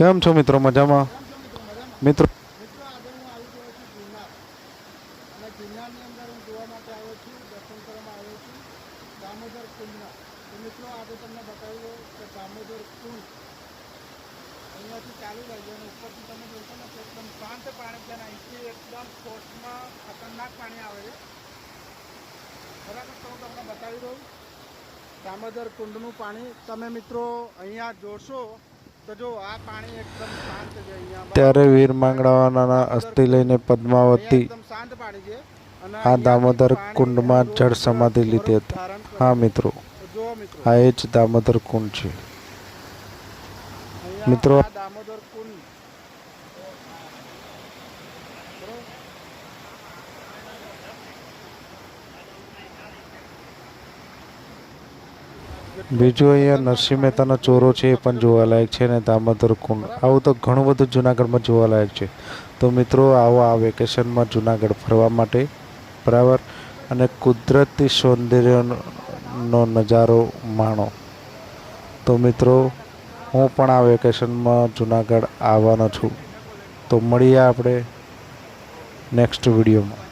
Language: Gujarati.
કેમ છો મિત્રો? મજામાં? મિત્રો દામોદર કુંડનું પાણી તમે મિત્રો અહીંયા જોશો ત્યારે વીર માંગડાવાના અસ્થિ લઈને પદ્માવતી આ દામોદર કુંડમાં જળ સમાધિ લીધી હતી. હા મિત્રો. આ એ જ દામોદર કુંડ છે. મિત્રો. દામોદર કુંડ. બીજું અહીંયા નરસિંહ મહેતાનો ચોરો છે એ પણ જોવાલાયક છે ને દામોદર કુંડ. આવું તો ઘણું બધું જુનાગઢમાં જોવાલાયક છે. તો મિત્રો, આવો આ વેકેશનમાં જુનાગઢ ફરવા માટે. બરાબર? અને કુદરતી સૌંદર્યનો નજારો માણો. તો મિત્રો, હું પણ આ વેકેશનમાં જુનાગઢ આવવાનો છું. તો મળીએ આપણે નેક્સ્ટ વિડીયોમાં.